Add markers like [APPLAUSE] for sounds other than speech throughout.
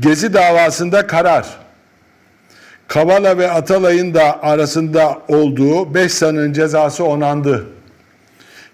Gezi davasında karar. Kavala ve Atalay'ın da arasında olduğu 5 sanığın cezası onandı.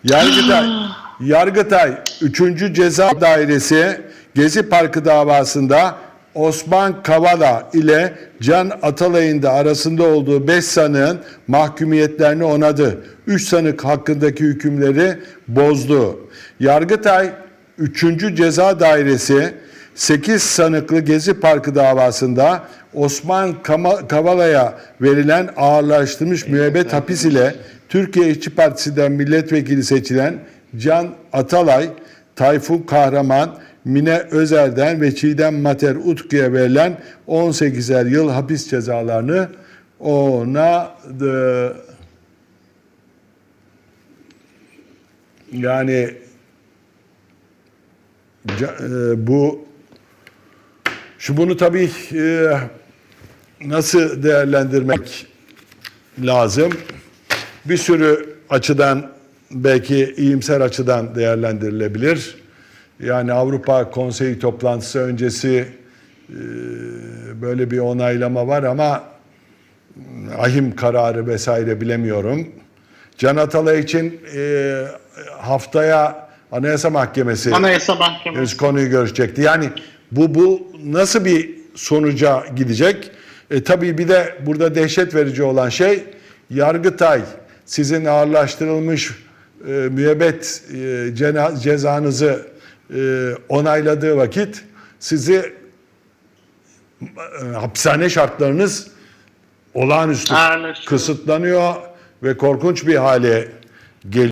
Yargıtay, [GASPS] Yargıtay 3. Ceza Dairesi Gezi Parkı davasında Osman Kavala ile Can Atalay'ın da arasında olduğu 5 sanığın mahkumiyetlerini onadı. 3 sanık hakkındaki hükümleri bozdu. Yargıtay 3. Ceza Dairesi 8 sanıklı Gezi Parkı davasında Osman Kavala'ya verilen ağırlaştırılmış müebbet hapis ile Türkiye İşçi Partisi'den milletvekili seçilen Can Atalay, Tayfun Kahraman, Mine Özer'den ve Çiğdem Mater Utku'ya verilen 18'er yıl hapis cezalarını onadı. Yani e, bu şu bunu tabii e, nasıl değerlendirmek lazım? Bir sürü açıdan belki iyimser açıdan değerlendirilebilir. Yani Avrupa Konseyi toplantısı öncesi e, böyle bir onaylama var ama ahim kararı vesaire bilemiyorum. Can Atalay için e, haftaya Anayasa Mahkemesi Anayasa Mahkemesi. Konuyu görüşecekti. Yani bu bu nasıl bir sonuca gidecek? E, tabii bir de burada dehşet verici olan şey Yargıtay sizin ağırlaştırılmış e, müebbet e, cena- cezanızı e, onayladığı vakit sizi e, hapishane şartlarınız olağanüstü kısıtlanıyor ve korkunç bir hale geliyor.